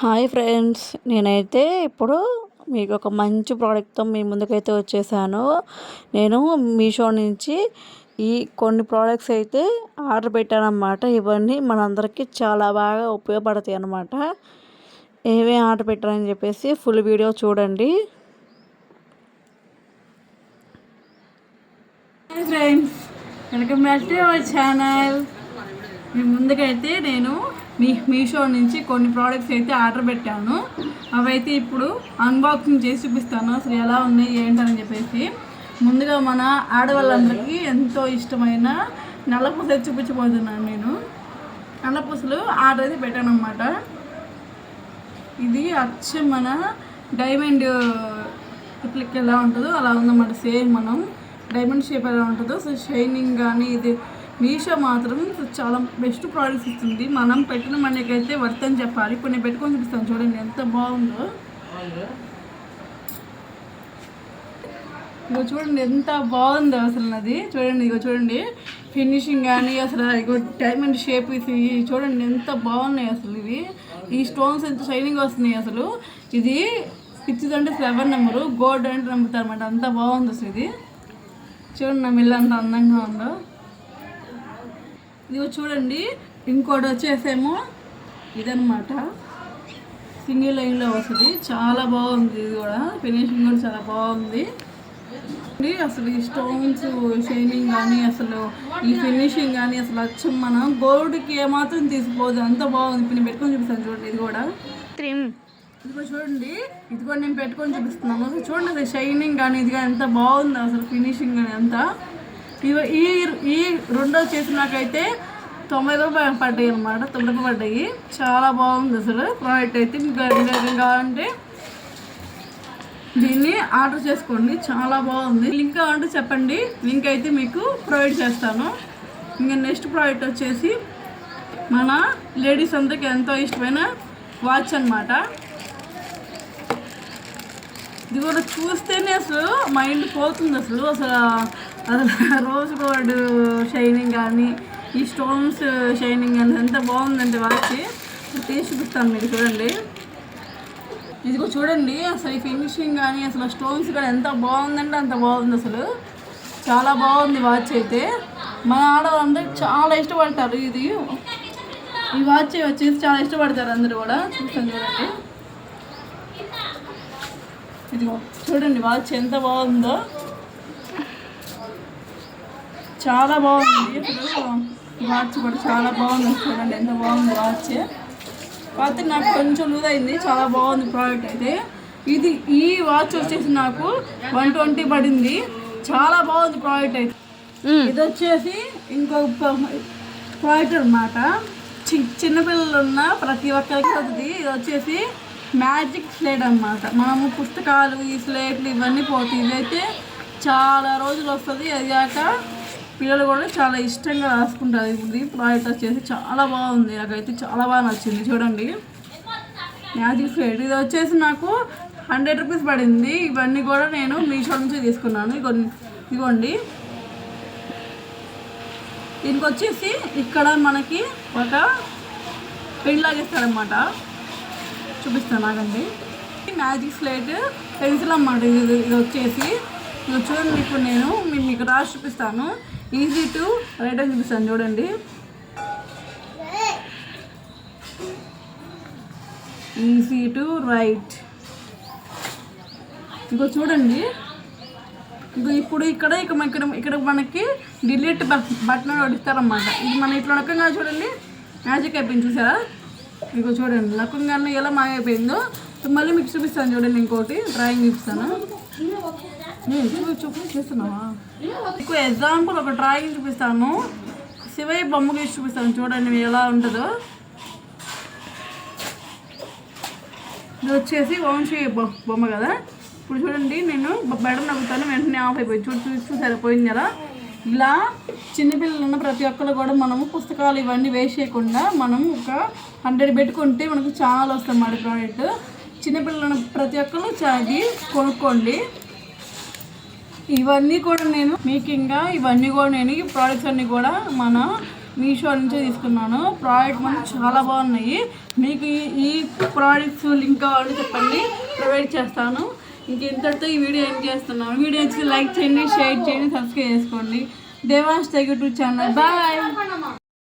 Hi friends నేనైతే ఇప్పుడు మీకు ఒక మంచి ప్రోడక్ట్తో మీ ముందుకైతే వచ్చేసాను. నేను మీషో నుంచి ఈ కొన్ని ప్రోడక్ట్స్ అయితే ఆర్డర్ పెట్టానమాట ఇవన్నీ మనందరికీ చాలా బాగా ఉపయోగపడతాయి అన్నమాట. ఏమేమి ఆర్డర్ పెట్టారని చెప్పేసి ఫుల్ వీడియో చూడండి. Friends welcome back to our channel. మీ ముందుకైతే నేను మీ మీషో నుంచి కొన్ని ప్రోడక్ట్స్ అయితే ఆర్డర్ పెట్టాను. అవైతే ఇప్పుడు అన్బాక్సింగ్ చేసి చూపిస్తాను. అసలు ఎలా ఉన్నాయి ఏంటని చెప్పేసి. ముందుగా మన ఆడవాళ్ళందరికీ ఎంతో ఇష్టమైన నల్లపూస చూపించబోతున్నాను నేను. నల్లపూసలు ఆర్డర్ అయితే పెట్టాను అనమాట ఇది అచ్చం మన డైమండ్ క్లిక్ ఎలా ఉంటుందో అలా ఉందన్నమాట. సేమ్ మనం డైమండ్ షేప్ ఎలా ఉంటుందో. సో షైనింగ్ కానీ ఇది మీషో మాత్రం చాలా బెస్ట్ ప్రోడక్ట్స్ ఇస్తుంది. మనం పెట్టిన మనకైతే వర్త్ అని చెప్పాలి. ఇప్పుడు నేను పెట్టుకొని చూపిస్తాను చూడండి ఎంత బాగుందో. ఇగో చూడండి ఎంత బాగుందో అసలు అది చూడండి ఇగో చూడండి. ఫినిషింగ్ కానీ అసలు ఇగో డైమండ్ షేప్ ఇది చూడండి ఎంత బాగున్నాయి అసలు ఇవి. ఈ స్టోన్స్ ఎంత షైనింగ్ వస్తున్నాయి అసలు. ఇది ఇచ్చిదంటే ఫ్లవర్ నెంబరు గోల్డ్ అంటే నమ్ముతారు అనమాట అంత బాగుంది అసలు ఇది. చూడండి నా మిల్లు అంత అందంగా ఉందో. ఇదిగో చూడండి ఇంకోటి వచ్చేసేమో ఇదనమాట సింగిల్ లైన్లో వస్తుంది. చాలా బాగుంది ఇది కూడా. ఫినిషింగ్ కూడా చాలా బాగుంది. అసలు ఈ స్టోన్స్ షైనింగ్ కానీ అసలు ఈ ఫినిషింగ్ కానీ అసలు అచ్చం మనం గోల్డ్కి ఏమాత్రం తీసిపోదు. అంత బాగుంది. ఇప్పుడు నేను పెట్టుకొని చూపిస్తాను చూడండి ఇది కూడా. ఇదిగో చూడండి ఇది కూడా నేను పెట్టుకొని చూపిస్తున్నాను. అసలు చూడండి అసలు షైనింగ్ కానీ ఇది కానీ ఎంత బాగుంది అసలు ఫినిషింగ్ కానీ అంతా. ఈ ఈ రెండో చేసినాకైతే తొంభై రూపాయలు పడ్డాయి అనమాట తొంభై రూపాయలు పడ్డాయి చాలా బాగుంది అసలు ప్రోడక్ట్ అయితే. మీకు కావాలంటే దీన్ని ఆర్డర్ చేసుకోండి. చాలా బాగుంది. లింక్ కావాలంటే చెప్పండి. లింక్ అయితే మీకు ప్రొవైడ్ చేస్తాను. ఇంకా నెక్స్ట్ ప్రోడక్ట్ వచ్చేసి మన లేడీస్ అందరికి ఎంతో ఇష్టమైన వాచ్ అనమాట ఇది కూడా చూస్తేనే అసలు మైండ్ పోతుంది అసలు. అసలు అసలు రోజ్ గోల్డ్ షైనింగ్ కానీ ఈ స్టోన్స్ షైనింగ్ కానీ ఎంత బాగుందంటే వాచ్ తీసి చూపిస్తాను మీకు చూడండి. ఇదిగో చూడండి అసలు ఈ ఫినిషింగ్ కానీ అసలు స్టోన్స్ కానీ ఎంత బాగుందంటే అంత బాగుంది అసలు. చాలా బాగుంది వాచ్ అయితే. మన ఆడవాళ్ళందరూ చాలా ఇష్టపడతారు ఇది. ఈ వాచ్ వచ్చేసి చాలా ఇష్టపడతారు అందరూ కూడా. చూస్తాను చూడండి. ఇదిగో చూడండి వాచ్ ఎంత బాగుందో. చాలా బాగుంది. వాచ్ కూడా చాలా బాగుంది. చూడండి ఎంత బాగుంది వాచ్ కాకపోతే నాకు కొంచెం లూజ్ అయింది. చాలా బాగుంది ప్రోడక్ట్ అయితే. ఇది ఈ వాచ్ వచ్చేసి నాకు వన్ ట్వంటీ పడింది. చాలా బాగుంది ప్రోడక్ట్ అయితే. ఇది వచ్చేసి ఇంకొక ప్రోడక్ట్ అనమాట చి చిన్నపిల్లలు ఉన్న ప్రతి ఒక్కరికి వస్తుంది. ఇది వచ్చేసి మ్యాజిక్ స్లేట్ అన్నమాట. మనము పుస్తకాలు ఈ స్లేట్లు ఇవన్నీ పోతాయి ఇదైతే చాలా రోజులు వస్తుంది. అది కాక పిల్లలు కూడా చాలా ఇష్టంగా రాసుకుంటారు. ఇది ప్రోడక్ట్ వచ్చేసి చాలా బాగుంది. నాకైతే చాలా బాగా నచ్చింది. చూడండి. మ్యాజిక్ స్లేట్ ఇది వచ్చేసి నాకు హండ్రెడ్ రూపీస్ పడింది. ఇవన్నీ కూడా నేను మీషో నుంచి తీసుకున్నాను. ఇగో- ఇదిగోండి. దీనికి వచ్చేసి ఇక్కడ మనకి ఒక పెన్ లాగేస్తాడనమాట చూపిస్తాను నాకండి. మ్యాజిక్ స్లేట్ పెన్సిల్ అన్నమాట. ఇది ఇది వచ్చేసి. ఇది చూడండి ఇప్పుడు నేను మీ- మీకు రాసి చూపిస్తాను. ఈజీ టు రైట్ చూపిస్తాను చూడండి. Easy to write. ఇంకో చూడండి. ఇంకో ఇప్పుడు ఇక్కడ ఇక ఇక్కడ ఇక్కడ మనకి డిలీట్ బటన్ ఒకటి ఇస్తారన్నమాట ఇది మన ఇట్లా నొక్కంగా చూడండి. మ్యాజిక్ అయిపోయింది చూసారా? ఇంకో చూడండి. నొక్కంగానే ఎలా మాయమైపోయిందో. మళ్ళీ మీకు చూపిస్తాను చూడండి ఇంకోటి. డ్రాయింగ్ చూపిస్తాను. నేను చేస్తున్నావా? మీకు ఎగ్జాంపుల్ ఒక డ్రాయింగ్ చూపిస్తాను. శివయ్య బొమ్మ గీసి చూపిస్తాను చూడండి ఎలా ఉంటుందో. ఇది వచ్చేసి వంశీ బొమ్మ కదా. ఇప్పుడు చూడండి నేను బెడ నవ్వుతాను వెంటనే ఆఫ్ అయిపోయి చూడు చూసి సరిపోయింది కదా. ఇలా చిన్నపిల్లలు ఉన్న ప్రతి ఒక్కరు కూడా మనము పుస్తకాలు ఇవన్నీ వేస్ట్ చేయకుండా మనం ఒక హండ్రెడ్ పెట్టుకుంటే మనకు చాలా వస్తుంది మన ప్రోడక్ట్ చిన్నపిల్లలు ఉన్న ప్రతి ఒక్కరు చాది కొనుక్కోండి. ఇవన్నీ కూడా నేను మీకు ఇంకా ఇవన్నీ కూడా నేను ఈ ప్రోడక్ట్స్ అన్నీ కూడా మన మీషో నుంచే తీసుకున్నాను. ప్రోడక్ట్ మనం చాలా బాగున్నాయి. మీకు ఈ- ప్రోడక్ట్స్ లింక్ కావాలని చెప్పండి. ప్రొవైడ్ చేస్తాను. ఇంక ఇంతటితో ఈ వీడియో ఎండ్ చేస్తున్నాను. వీడియో వచ్చి లైక్ చేయండి షేర్ చేయండి సబ్స్క్రైబ్ చేసుకోండి. దేవాస్ తెగ ఛానల్. బాయ్